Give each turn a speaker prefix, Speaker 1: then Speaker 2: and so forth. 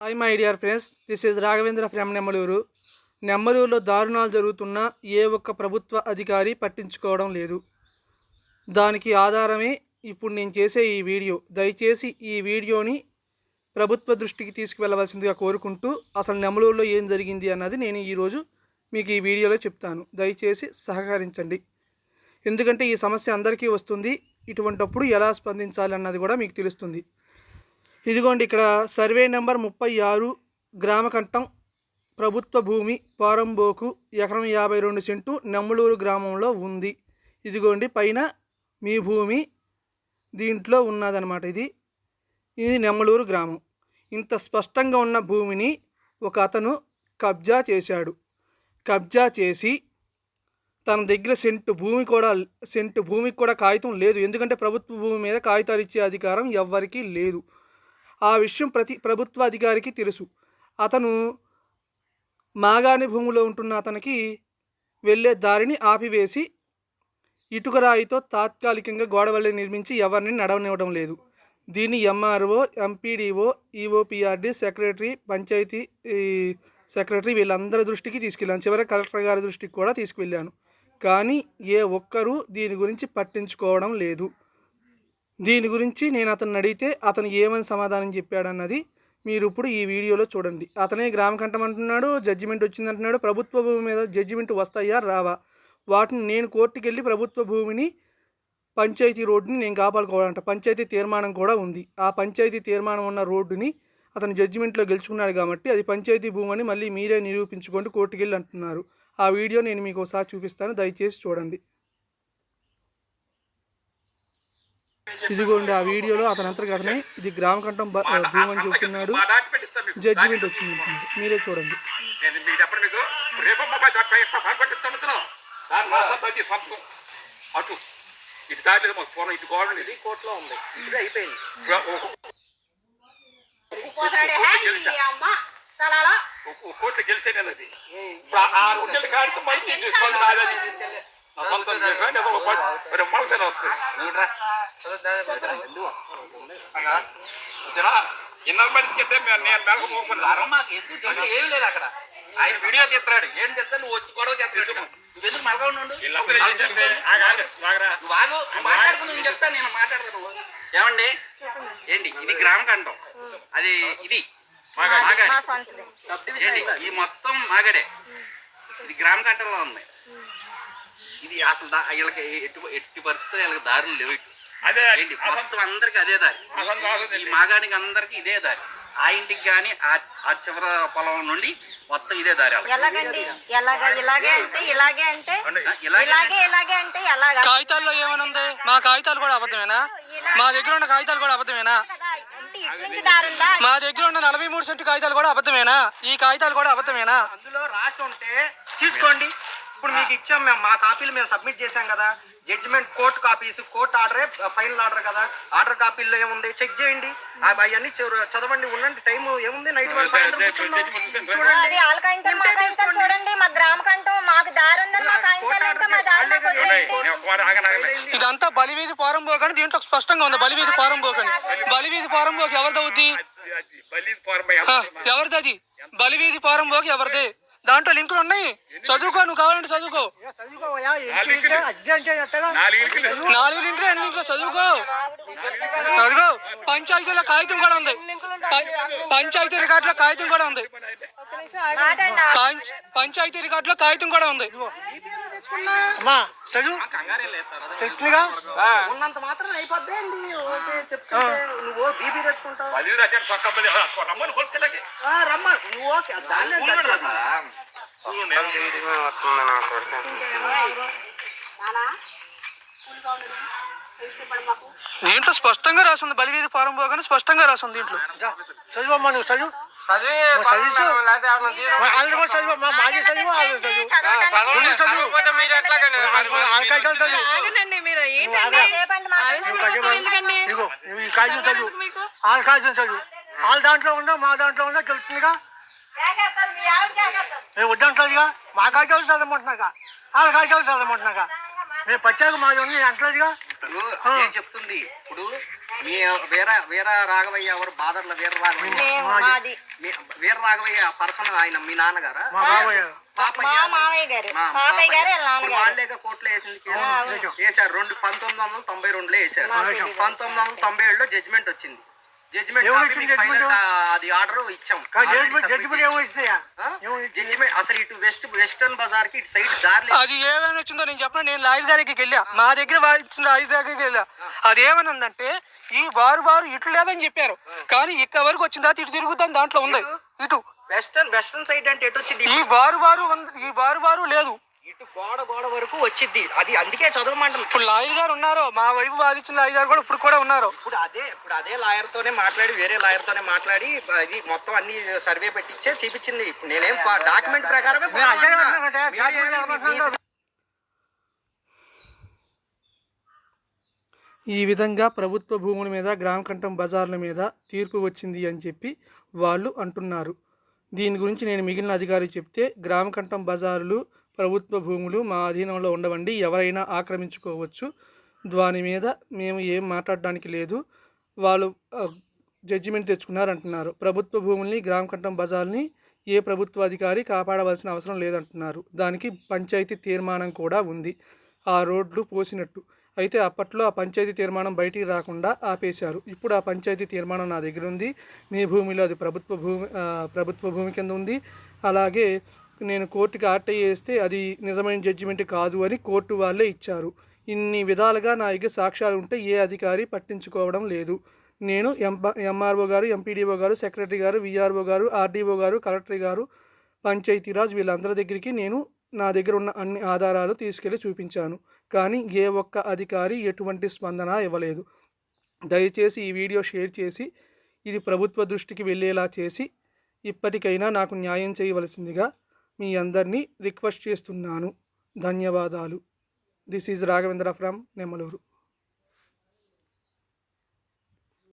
Speaker 1: Hi my dear friends. This is Raghavendra from Nemmaluru నెమ్మలూరులో దారుణాలు జరుగుతున్న ఏ ఒక్క ప్రభుత్వ అధికారి పట్టించుకోవడం లేదు. దానికి ఆధారమే ఇప్పుడు నేను చేసే ఈ వీడియో. దయచేసి ఈ వీడియోని ప్రభుత్వ దృష్టికి తీసుకువెళ్ళవలసిందిగా కోరుకుంటూ అసలు నెమ్మలూరులో ఏం జరిగింది అన్నది నేను ఈరోజు మీకు ఈ వీడియోలో చెప్తాను. దయచేసి సహకరించండి. ఎందుకంటే ఈ సమస్య అందరికీ వస్తుంది. ఇటువంటప్పుడు ఎలా స్పందించాలి అన్నది కూడా మీకు తెలుస్తుంది. ఇదిగోండి ఇక్కడ సర్వే నెంబర్ ముప్పై ఆరు గ్రామకంఠం ప్రభుత్వ భూమి పారంబోకు ఎకరం యాభై రెండు సెంటు నెమ్మలూరు గ్రామంలో ఉంది. ఇదిగోండి పైన మీ భూమి దీంట్లో ఉన్నదనమాట ఇది. ఇది నెమ్మలూరు గ్రామం. ఇంత స్పష్టంగా ఉన్న భూమిని ఒక అతను కబ్జా చేశాడు. కబ్జా చేసి తన దగ్గర సెంటు భూమి కూడా సెంటు భూమికి కూడా కాగితం లేదు. ఎందుకంటే ప్రభుత్వ భూమి మీద కాగితాలు ఇచ్చే అధికారం ఎవ్వరికీ లేదు. ఆ విషయం ప్రతి ప్రభుత్వ అధికారికి తెలుసు. అతను మాగాణి భూమిలో ఉంటున్న అతనికి వెళ్ళే దారిని ఆపివేసి ఇటుకరాయితో తాత్కాలికంగా గోడవల్లి నిర్మించి ఎవరిని నడవనివ్వడం లేదు. దీన్ని MRO MPDO EOPRD secretary panchayat secretary వీళ్ళందరి దృష్టికి తీసుకెళ్ళాను. చివరికి కలెక్టర్ గారి దృష్టికి కూడా తీసుకువెళ్ళాను. కానీ ఏ ఒక్కరూ దీని గురించి పట్టించుకోవడం లేదు. దీని గురించి నేను అతన్ని అడిగితే అతను ఏమని సమాధానం చెప్పాడన్నది మీరు ఇప్పుడు ఈ వీడియోలో చూడండి. అతనే గ్రామకంఠం అంటున్నాడు జడ్జిమెంట్ వచ్చిందంటున్నాడు ప్రభుత్వ భూమి మీద జడ్జిమెంట్ వస్తాయా రావా? వాటిని నేను కోర్టుకి వెళ్ళి ప్రభుత్వ భూమిని పంచాయతీ రోడ్డుని నేను కాపాడుకోవాలంట. పంచాయతీ తీర్మానం కూడా ఉంది. ఆ పంచాయతీ తీర్మానం ఉన్న రోడ్డుని అతను జడ్జిమెంట్లో గెలుచుకున్నాడు కాబట్టి అది పంచాయతీ భూమి అని మళ్ళీ మీరే నిరూపించుకోండి కోర్టుకి వెళ్ళి అంటున్నారు. ఆ వీడియో నేను మీకు ఒకసారి చూపిస్తాను దయచేసి చూడండి. ఇదిగోండి ఆ వీడియోలో అతని అంతటికి అతనే ఇది గ్రామకంఠం భూమి అని చెప్తున్నాడు
Speaker 2: మీకు
Speaker 1: జడ్జిమెంట్ వచ్చింది. మీరే చూడండి.
Speaker 2: మీకు మీకు. అటు ఇటు మాకు పూర్వం ఇటు ఇది
Speaker 3: కోర్టులో ఉంది. ఇది అయిపోయింది.
Speaker 2: అది. ఇప్పుడు ఆ- ఆ రెండు నెలల కాడితో ఇది సొంత మరి మళ్ళీ వస్తుంది ఇన్నర్ నేను మెలకు
Speaker 3: మాకు ఎందుకు లేదు అక్కడ ఆయన వీడియో తీస్తున్నాడు ఏం తెస్తా నువ్వు వచ్చి గొడవ చేస్తున్నాడు నువ్వు ఎందుకు మలగా ఉండు ఆగు మాట్లాడుకుని నేను చెప్తా నేను మాట్లాడతాను ఏమండి? ఏంటి? ఇది గ్రామ కంఠం. అది ఇది. మాగాడి. ఈ మొత్తం మాగడే. ఇది గ్రామ కంఠంలో ఉంది. ఇది అసలు వీళ్ళకి ఎట్టి ఎట్టి పరిస్థితుల్లో వీళ్ళకి దారులు లేవు.
Speaker 2: అదే
Speaker 3: మొత్తం అందరికి అదే దారి. ఈ మాగానికి అందరికి ఇదే దారి. ఆ ఇంటికి కానీ ఆ చివర పొలం నుండి మొత్తం ఇదే దారి.
Speaker 4: ఎలాగండి? ఎలాగ ఇలాగే అంటే ఇలాగే అంటే
Speaker 3: ఆ, ఇలాగే
Speaker 4: ఇలాగే ఇలాగే అంటే ఎలాగా?
Speaker 1: కాగితాల్లో ఏమని ఉంది మా కాగితాలు కూడా అబద్ధమేనా? మా దగ్గర ఉన్న కాగితాలు కూడా అబద్ధమేనా?
Speaker 4: కదా అంటే ఇటు నుంచి దారుందా
Speaker 1: మా దగ్గర ఉన్న నలభై మూడు సెంటు కాగితాలు కూడా అబద్ధమేనా? ఈ కాగితాలు కూడా అబద్ధమేనా?
Speaker 5: అందులో రాసి ఉంటే తీసుకోండి. ఇప్పుడు మీకు ఇచ్చాం మేము మా కాపీలు మేము సబ్మిట్ చేశాం కదా. జడ్జిమెంట్ కోర్టు కాపీస్ కోర్టు ఆర్డరే ఫైనల్ ఆర్డర్ కదా. ఆర్డర్ కాపీల్లో ఏముంది? చెక్ చేయండి. అవి అవన్నీ చూ- చదవండి ఉండండి. టైం ఏముంది? నైట్ వరకు సాయంత్రం. చూడండి.
Speaker 4: మా కాగితాలు
Speaker 5: తీసుకోండి.
Speaker 4: చూడండి. మా గ్రామ కంఠం మాకు దారి.
Speaker 1: ఇదంతా బలివీధి పారంబోక్ అని దీంట్లో స్పష్టంగా ఉంది. బలివీధి పారంబోక్ అని. బలివీధి పారంబోక్ ఎవరిది? అవుద్ది
Speaker 2: అది- అది బలి పోరమయ్య.
Speaker 1: హ, ఎవరిది? అది? బలివీధి పారంబోక్ ఎవరిది? దాంట్లో లింకులు ఉన్నాయి. చదువుకో నువ్వు కావాలంటే చదువుకో.
Speaker 2: నాలుగు
Speaker 1: లింకులు ఎన్ని లింకులు? చదువుకో. చదువుకో. పంచాయతీల కాగితం కూడా ఉంది. పంచాయతీ రికార్డులో కాగితం కూడా ఉంది. పంచాయతీ రికార్డులో కాగితం కూడా ఉంది.
Speaker 5: అమ్మా చదువు? ఉన్నంత మాత్రం అయిపోద్ది అండి ఓకే చెప్తుంటే నువ్వు బీపీ తెచ్చుకుంటావు.
Speaker 2: రమ్మని
Speaker 5: ఓకే దాన్ని
Speaker 1: దీంట్లో స్పష్టంగా రాసింది బలివీధి పారంబోక్ అని స్పష్టంగా రాసింది దీంట్లో.
Speaker 5: చదువమ్మా నువ్వు చదువు. నువ్వు చదివించు. వాళ్ళు కూడా చదువు? మా మాజీ చదువు? వాళ్ళు చదువు?
Speaker 6: మీరు ఏంటండి?
Speaker 5: ఈ కాగితం చదువు.
Speaker 6: మీకు.
Speaker 5: వాళ్ళ కాగితం చదువు. వాళ్ళ దాంట్లో ఉందా? మా దాంట్లో ఉందా? తెలుస్తుందిగా. మేము వద్దంటలేదుగా మా కాగితాలు చదవమంటున్నాగా వాళ్ళ కాగితాలు చదవమంటున్నాగా మేము పచ్చాక మాది ఉంది అంటలేదుగా. చెప్తుంది. ఇప్పుడు మీ వీర వీర రాఘవయ్య ఎవరు? బాదర్ల వీర రాఘవయ్య.
Speaker 4: మేము మాది.
Speaker 5: మీ వీర రాఘవయ్య పర్సన్ ఆయన మీ నాన్నగారా?
Speaker 4: మా
Speaker 5: పాపయ్య
Speaker 4: మామయ్య గారు.
Speaker 5: మా
Speaker 4: పాపయ్య గారు వాళ్ళ
Speaker 5: ఇప్పుడు
Speaker 4: నాన్నగారు.
Speaker 5: వాళ్ళేగా కోర్టులో వేసింది కేసు వేశారు. రెండు పంతొమ్మిది వందల తొంభై రెండులో వేశారు. పంతొమ్మిది వందల తొంభై ఏడులో జడ్జిమెంట్ వచ్చింది. అది ఆర్డర్ ఇచ్చాం. జడ్జిమెంట్ అసలు ఇటు వెస్ట్ వెస్టర్న్ బజార్కి ఇటు సైడ్ దారి లేదు.
Speaker 1: అది ఏమైనా వచ్చిందో నేను చెప్పను? నేను లాయర్ గారికి వెళ్ళా. మా దగ్గర ఇచ్చిన లాయర్ దగ్గరికి వెళ్ళా. అది ఏమని ఉందంటే ఈ బారు బారు ఇటు లేదని చెప్పారు. కానీ ఇక్కడ వరకు వచ్చిన తర్వాత ఇటు తిరుగుతాను దాంట్లో ఉంది. ఇటు?
Speaker 5: వెస్టర్న్ వెస్టర్న్ సైడ్ అంటే ఎటు వచ్చింది?
Speaker 1: ఈ బారు బారు ఉంది ఈ బారు బారు లేదు.
Speaker 5: ఇటు గోడ గోడ వరకు వచ్చింది అది అందుకే చదవమంటాను
Speaker 1: ఇప్పుడు లాయర్ గారు ఉన్నారు? మా వైపు వాదించిన లాయర్ గారు కూడా ఇప్పుడు కూడా ఉన్నారు?
Speaker 5: ఇప్పుడు అదే ఇప్పుడు అదే లాయర్ తోనే మాట్లాడి వేరే లాయర్ తోనే మాట్లాడి అది మొత్తం అన్ని సర్వే పెట్టించే చూపించింది. ఇప్పుడు నేనేం డాక్యుమెంట్ ప్రకారమే
Speaker 1: ఈ విధంగా ప్రభుత్వ భూముల మీద గ్రామకంఠం బజార్ల మీద తీర్పు వచ్చింది అని చెప్పి వాళ్ళు అంటున్నారు. దీని గురించి నేను మిగిలిన అధికారి చెప్తే గ్రామకంఠం బజారులు ప్రభుత్వ భూములు మా అధీనంలో ఉండవండి ఎవరైనా ఆక్రమించుకోవచ్చు. దాని మీద మేము ఏం మాట్లాడడానికి లేదు. వాళ్ళు జడ్జిమెంట్ తెచ్చుకున్నారు అంటున్నారు ప్రభుత్వ భూముల్ని గ్రామకంఠం బజార్ని ఏ ప్రభుత్వ అధికారి కాపాడవలసిన అవసరం లేదంటున్నారు. దానికి పంచాయతీ తీర్మానం కూడా ఉంది. ఆ రోడ్లు పోసినట్టు. అయితే అప్పట్లో ఆ పంచాయతీ తీర్మానం బయటికి రాకుండా ఆపేశారు. ఇప్పుడు ఆ పంచాయతీ తీర్మానం నా దగ్గర ఉంది. మీ భూమిలో అది ప్రభుత్వ భూమి ప్రభుత్వ భూమి కింద ఉంది. అలాగే నేను కోర్టుకి ఆర్టీ వేస్తే అది నిజమైన జడ్జిమెంట్ కాదు అని కోర్టు వాళ్ళే ఇచ్చారు. ఇన్ని విధాలుగా నా దగ్గర సాక్ష్యాలు ఉంటే ఏ అధికారి పట్టించుకోవడం లేదు. నేను ఎంప ఎంఆర్ఓ గారు ఎంపీడీఓ గారు సెక్రటరీ గారు విఆర్ఓ గారు ఆర్డీఓ గారు కలెక్టర్ గారు పంచాయతీరాజ్ వీళ్ళందరి దగ్గరికి నేను నా దగ్గర ఉన్న అన్ని ఆధారాలు తీసుకెళ్ళి చూపించాను. కానీ ఏ ఒక్క అధికారి ఎటువంటి స్పందన ఇవ్వలేదు. దయచేసి ఈ వీడియో షేర్ చేసి ఇది ప్రభుత్వ దృష్టికి వెళ్ళేలా చేసి ఇప్పటికైనా నాకు న్యాయం చేయవలసిందిగా మీ అందరినీ రిక్వెస్ట్ చేస్తున్నాను. ధన్యవాదాలు. This is Raghavendra from Nemmaluru